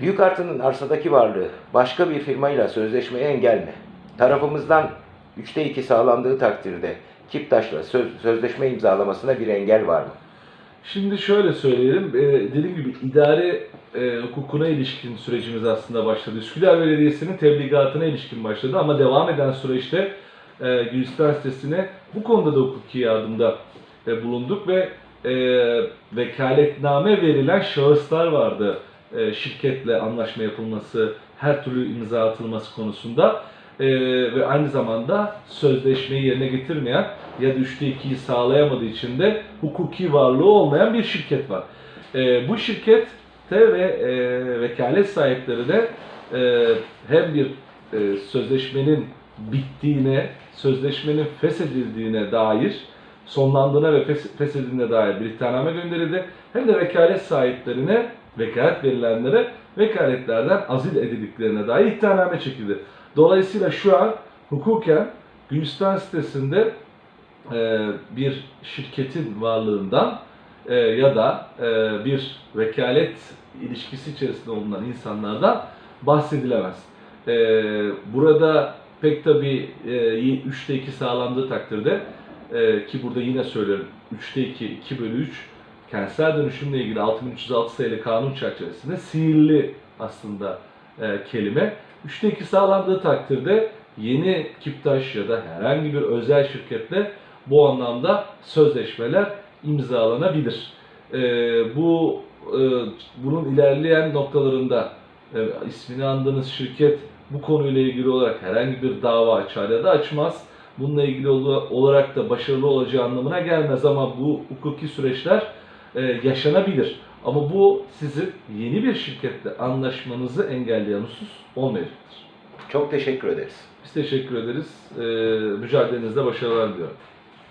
Büyük Artı'nın arsadaki varlığı başka bir firmayla sözleşmeye engel mi? Tarafımızdan üçte iki sağlandığı takdirde Kiptaş'la söz, sözleşme imzalamasına bir engel var mı? Şimdi şöyle söyleyelim, e, dediğim gibi idare e, hukukuna ilişkin sürecimiz aslında başladı. Üsküdar Belediyesi'nin tebligatına ilişkin başladı ama devam eden süreçte e, Gülistan sitesine bu konuda da hukuki yardımda e, bulunduk ve e, vekaletname verilen şahıslar vardı e, şirketle anlaşma yapılması, her türlü imza atılması konusunda E, ve aynı zamanda sözleşmeyi yerine getirmeyen ya da üçte ikiyi sağlayamadığı için de hukuki varlığı olmayan bir şirket var. E, bu şirkette ve vekalet sahipleri de hem bir sözleşmenin bittiğine, sözleşmenin feshedildiğine dair, sonlandığına ve fes- feshedildiğine dair bir iddianame gönderildi. Hem de vekalet sahiplerine, vekalet verilenlere vekaletlerden azil edildiklerine dair iddianame çekildi. Dolayısıyla şu an hukuken Gülistan sitesinde e, bir şirketin varlığından e, ya da e, bir vekalet ilişkisi içerisinde bulunan insanlardan bahsedilemez. E, burada pek tabi e, 3'te 2 sağlandığı takdirde e, ki burada yine söylüyorum 3'te 2, 2 bölü 3 kentsel dönüşümle ilgili 6306 sayılı kanun çerçevesinde sihirli aslında e, kelime. 3'te 2 sağlandığı takdirde yeni Kiptaş ya da herhangi bir özel şirketle bu anlamda sözleşmeler imzalanabilir. E, bu e, bunun ilerleyen noktalarında e, ismini andığınız şirket bu konuyla ilgili olarak herhangi bir dava açar ya da açmaz. Bununla ilgili ol- olarak da başarılı olacağı anlamına gelmez ama bu hukuki süreçler e, yaşanabilir. Ama bu sizin yeni bir şirketle anlaşmanızı engelleyen husus olmayacaktır. Çok teşekkür ederiz. Biz teşekkür ederiz. E, mücadelenizde başarılar diliyorum.